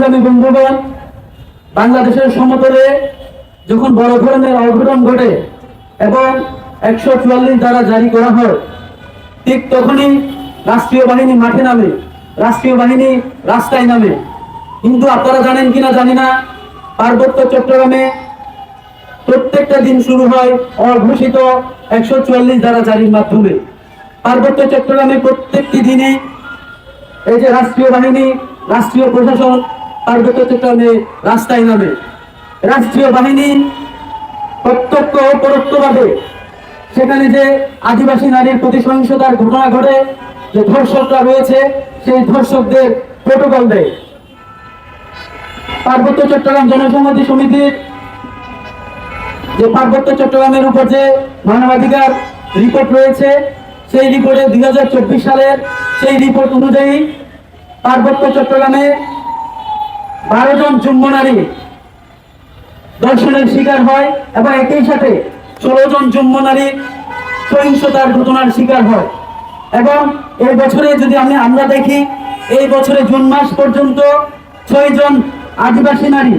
সংগ্রামী বন্ধুগণ, বাংলাদেশের সমতলে যখন বড় ধরনের অঘটন ঘটে এবং একশো চুয়াল্লিশ দ্বারা জারি করা হয়, ঠিক তখনই রাষ্ট্রীয় বাহিনী মাঠে নামে, রাষ্ট্রীয় বাহিনী রাস্তায় নামে। কিন্তু আপনারা জানেন কিনা জানি না, পার্বত্য চট্টগ্রামে প্রত্যেকটা দিন শুরু হয় অঘোষিত একশো চুয়াল্লিশ দ্বারা জারির মাধ্যমে। পার্বত্য চট্টগ্রামে প্রত্যেকটি দিনে এই যে রাষ্ট্রীয় বাহিনী, রাষ্ট্রীয় প্রশাসন চট্টগ্রামে রাস্তায় নামে। রাষ্ট্রীয় বাহিনী প্রত্যক্ষ ও পরোক্ষভাবে সেখানে যে আদিবাসী নারীর প্রতি সহিংসতার ঘটনা ঘটে, যে ধর্ষকরা রয়েছে, সেই ধর্ষকদের প্রোটোকল দেয়। পার্বত্য চট্টগ্রাম জনসংহতি সমিতির যে পার্বত্য চট্টগ্রামের উপর যে মানবাধিকার রিপোর্ট রয়েছে, সেই রিপোর্টে দুই হাজার চব্বিশ সালের সেই রিপোর্ট অনুযায়ী পার্বত্য চট্টগ্রামে বারো জন যুগ্ম নারী দর্শনের শিকার হয় এবং একই সাথে ষোলো জন যুগ্ম নারী সহিংসতার ঘটনার শিকার হয়। এবং এই বছরে যদি আমি আমরা দেখি, এই বছরে জুন মাস পর্যন্ত ছয় জন আদিবাসী নারী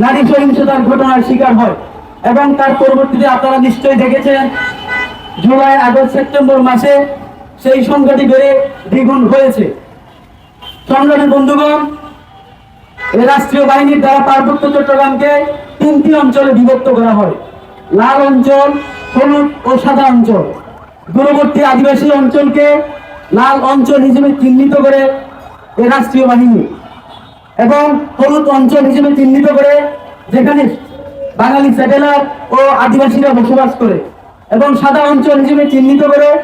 নারী সহিংসতার ঘটনার শিকার হয়। এবং তার পরবর্তীতে আপনারা নিশ্চয়ই দেখেছেন, জুলাই, আগস্ট, সেপ্টেম্বর মাসে সেই সংখ্যাটি বেড়ে দ্বিগুণ হয়েছে। সংগ্রামী বন্ধুগণ রাষ্ট্রীয় বাহিনীর দ্বারা পার্বত্য চট্টগ্রামকে তিনটি অঞ্চলে বিভক্ত করা হয়। লাল অঞ্চল, হলুদ ও সাদা অঞ্চল। দূরবর্তী আদিবাসী অঞ্চলকে লাল অঞ্চল হিসেবে চিহ্নিত করে রাষ্ট্রীয় বাহিনী। এবং হলুদ অঞ্চল হিসেবে চিহ্নিত করে যেখানে বাঙালি সেটেলার ও আদিবাসীরা বসবাস করে। এবং সাদা অঞ্চল হিসেবে চিহ্নিত করে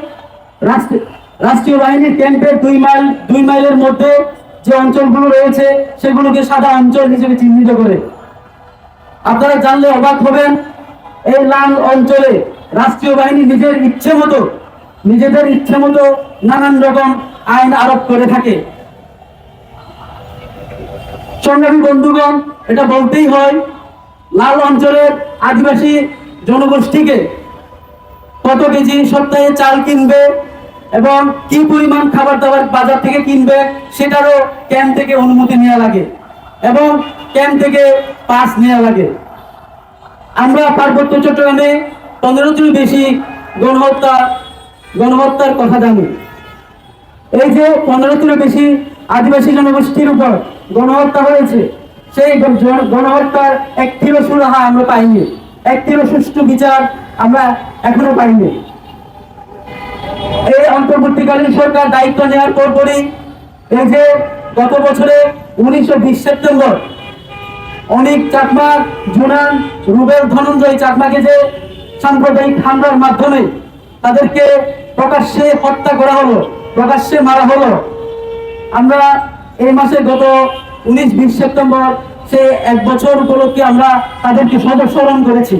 রাষ্ট্র- রাষ্ট্রীয় বাহিনীর ক্যাম্পের দুই মাইল দুই মাইলের মধ্যে যে অঞ্চলগুলো রয়েছে, সেগুলোকে সাদা অঞ্চল হিসেবে চিহ্নিত করে। আপনারা জানলে অবাক হবেন, এই লাল অঞ্চলে রাষ্ট্রীয় বাহিনী নিজের ইচ্ছে মতো, নিজেদের ইচ্ছে মতো নানান রকম আইন আরোপ করে থাকে। সংগ্রামী বন্ধুগণ, এটা বলতেই হয়, লাল অঞ্চলের আদিবাসী জনগোষ্ঠীকে কত কেজি সপ্তাহে চাল কিনবে এবং কি পরিমাণ খাবার দাবার বাজার থেকে কিনবে সেটারও ক্যাম্প থেকে অনুমতি নেওয়া লাগে এবং ক্যাম্প থেকে পাস নেওয়া লাগে। আমরা পার্বত্য চট্টগ্রামে পনেরোটির বেশি গণহত্যা গণহত্যার কথা জানি। এই যে পনেরোটিরও বেশি আদিবাসী জনগোষ্ঠীর উপর গণহত্যা হয়েছে, সেই গণহত্যার একটিরও সুরাহা আমরা পাইনি। একটিরও সুষ্ঠু বিচার আমরা এখনও পাইনি। অন্তর্বর্তীকালীন সরকার দায়িত্ব নেওয়ার পরপরই এই যে গত বছরে উনিশশো বিশ সেপ্টেম্বর, অনেক চাকমা, জুনান, রুবেল ধনঞ্জয় চাকমাকে যে সাম্প্রদায়িক হামলার মাধ্যমে তাদেরকে প্রকাশ্যে হত্যা করা হলো, প্রকাশ্যে মারা হলো, আমরা এই মাসে গত উনিশ বিশ সেপ্টেম্বর সে এক বছর উপলক্ষে আমরা তাদেরকে সদস্যরণ করেছি।